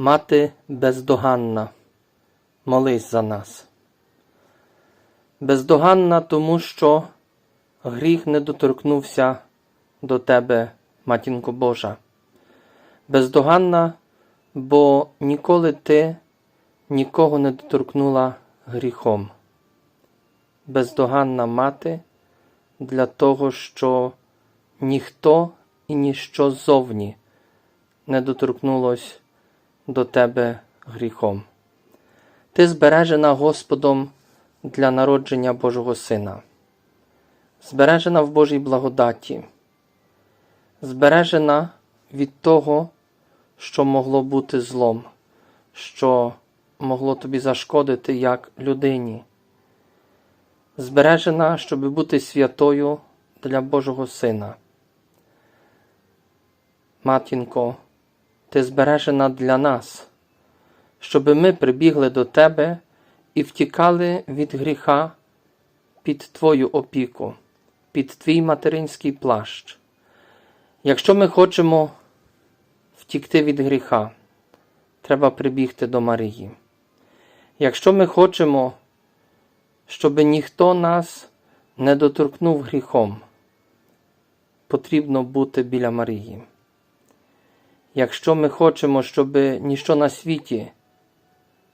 Мати бездоганна, молись за нас. Бездоганна, тому що гріх не доторкнувся до тебе, матінко Божа. Бездоганна, бо ніколи ти нікого не доторкнула гріхом. Бездоганна мати для того, що ніхто і ніщо зовні не доторкнулось до тебе гріхом. Ти збережена Господом для народження Божого Сина, збережена в Божій благодаті, збережена від того, що могло бути злом, що могло тобі зашкодити як людині, збережена, щоб бути святою для Божого Сина. Матінко, ти збережена для нас, щоби ми прибігли до тебе і втікали від гріха під Твою опіку, під Твій материнський плащ. Якщо ми хочемо втікти від гріха, треба прибігти до Марії. Якщо ми хочемо, щоб ніхто нас не доторкнув гріхом, потрібно бути біля Марії. Якщо ми хочемо, щоб ніщо на світі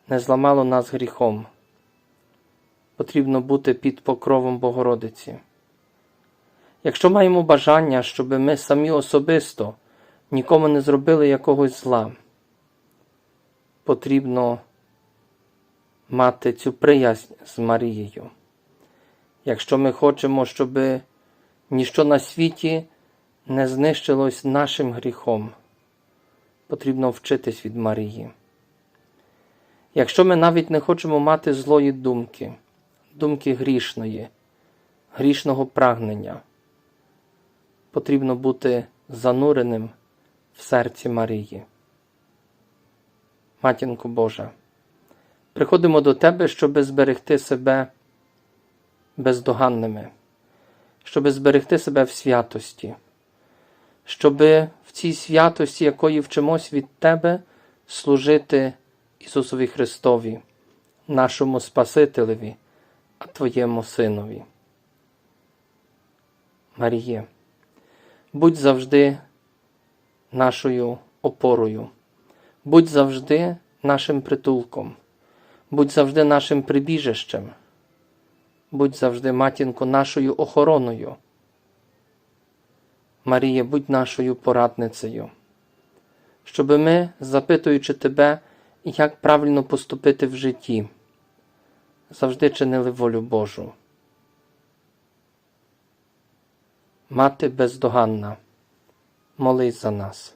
не зламало нас гріхом, потрібно бути під покровом Богородиці. Якщо маємо бажання, щоб ми самі особисто нікому не зробили якогось зла, потрібно мати цю приязнь з Марією. Якщо ми хочемо, щоб ніщо на світі не знищилось нашим гріхом, потрібно вчитись від Марії. Якщо ми навіть не хочемо мати злої думки, думки грішної, грішного прагнення, потрібно бути зануреним в серці Марії. Матінко Божа, приходимо до Тебе, щоб зберегти себе бездоганними, щоб зберегти себе в святості, щоб в цій святості, якої вчимось від Тебе, служити Ісусові Христові, нашому Спасителеві, а Твоєму Синові. Маріє, будь завжди нашою опорою, будь завжди нашим притулком, будь завжди нашим прибіжищем, будь завжди, матінко, нашою охороною. Маріє, будь нашою порадницею, щоби ми, запитуючи Тебе, як правильно поступити в житті, завжди чинили волю Божу. Мати бездоганна, молись за нас.